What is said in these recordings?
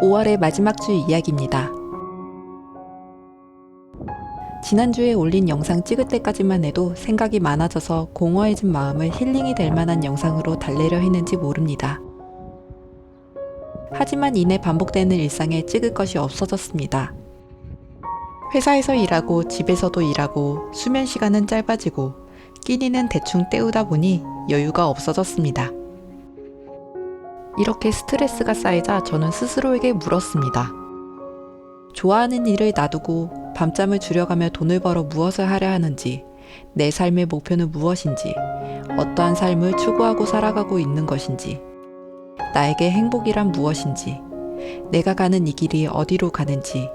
5월의 마지막 주 이야기입니다. 지난주에 올린 영상 찍을 때까지만 해도 생각이 많아져서 공허해진 마음을 힐링이 될 만한 영상으로 달래려 했는지 모릅니다. 하지만 이내 반복되는 일상에 찍을 것이 없어졌습니다. 회사에서 일하고 집에서도 일하고 수면 시간은 짧아지고 끼니는 대충 때우다 보니 여유가 없어졌습니다. 이렇게 스트레스가 쌓이자 저는 스스로에게 물었습니다. 좋아하는 일을 놔두고 밤잠을 줄여가며 돈을 벌어 무엇을 하려 하는지, 내 삶의 목표는 무엇인지, 어떠한 삶을 추구하고 살아가고 있는 것인지, 나에게 행복이란 무엇인지, 내가 가는 이 길이 어디로 가는지,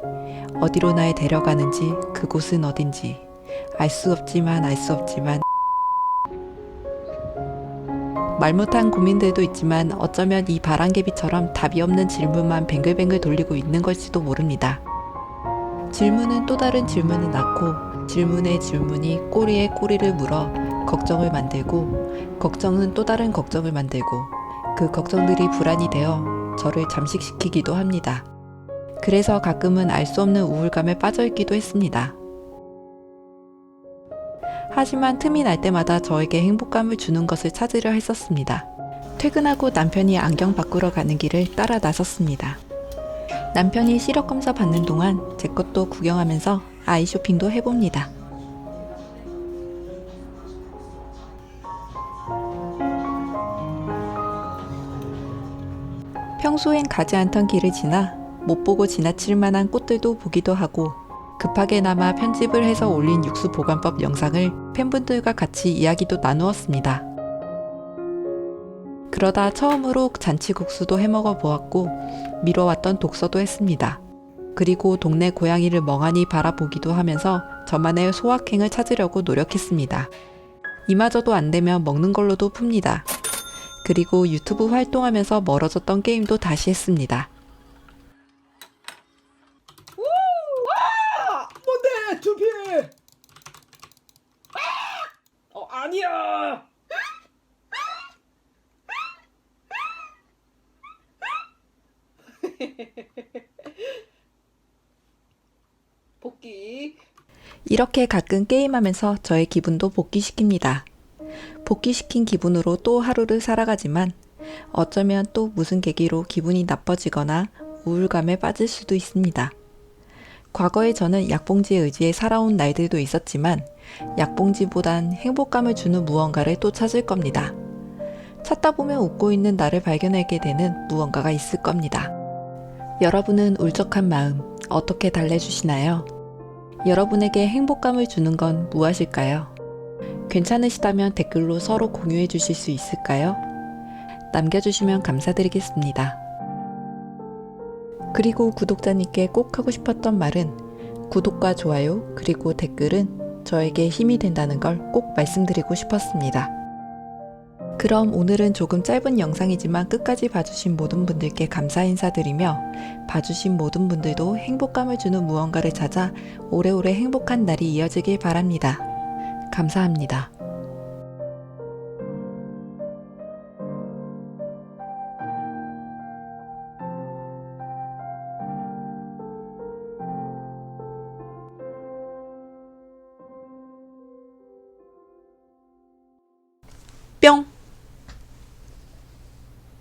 어디로 날 데려가는지, 그곳은 어딘지, 알 수 없지만 알 수 없지만, 말 못한 고민들도 있지만 어쩌면 이 바람개비처럼 답이 없는 질문만 뱅글뱅글 돌리고 있는 걸지도 모릅니다. 질문은 또 다른 질문을 낳고 질문의 질문이 꼬리에 꼬리를 물어 걱정을 만들고 걱정은 또 다른 걱정을 만들고 그 걱정들이 불안이 되어 저를 잠식시키기도 합니다. 그래서 가끔은 알 수 없는 우울감에 빠져 있기도 했습니다. 하지만 틈이 날 때마다 저에게 행복감을 주는 것을 찾으려 했었습니다. 퇴근하고 남편이 안경 바꾸러 가는 길을 따라 나섰습니다. 남편이 시력 검사 받는 동안 제 것도 구경하면서 아이 쇼핑도 해봅니다. 평소엔 가지 않던 길을 지나 못 보고 지나칠 만한 꽃들도 보기도 하고 급하게나마 편집을 해서 올린 육수 보관법 영상을 팬분들과 같이 이야기도 나누었습니다. 그러다 처음으로 잔치국수도 해먹어 보았고 미뤄왔던 독서도 했습니다. 그리고 동네 고양이를 멍하니 바라보기도 하면서 저만의 소확행을 찾으려고 노력했습니다. 이마저도 안 되면 먹는 걸로도 풉니다. 그리고 유튜브 활동하면서 멀어졌던 게임도 다시 했습니다. 아! 어 아니야 복귀 이렇게 가끔 게임하면서 저의 기분도 복귀시킵니다. 복귀시킨 기분으로 또 하루를 살아가지만 어쩌면 또 무슨 계기로 기분이 나빠지거나 우울감에 빠질 수도 있습니다. 과거에 저는 약봉지에 의지해 살아온 날들도 있었지만 약봉지보단 행복감을 주는 무언가를 또 찾을 겁니다. 찾다 보면 웃고 있는 나를 발견하게 되는 무언가가 있을 겁니다. 여러분은 울적한 마음 어떻게 달래주시나요? 여러분에게 행복감을 주는 건 무엇일까요? 괜찮으시다면 댓글로 서로 공유해 주실 수 있을까요? 남겨주시면 감사드리겠습니다. 그리고 구독자님께 꼭 하고 싶었던 말은 구독과 좋아요 그리고 댓글은 저에게 힘이 된다는 걸 꼭 말씀드리고 싶었습니다. 그럼 오늘은 조금 짧은 영상이지만 끝까지 봐주신 모든 분들께 감사 인사드리며 봐주신 모든 분들도 행복감을 주는 무언가를 찾아 오래오래 행복한 날이 이어지길 바랍니다. 감사합니다. 뿅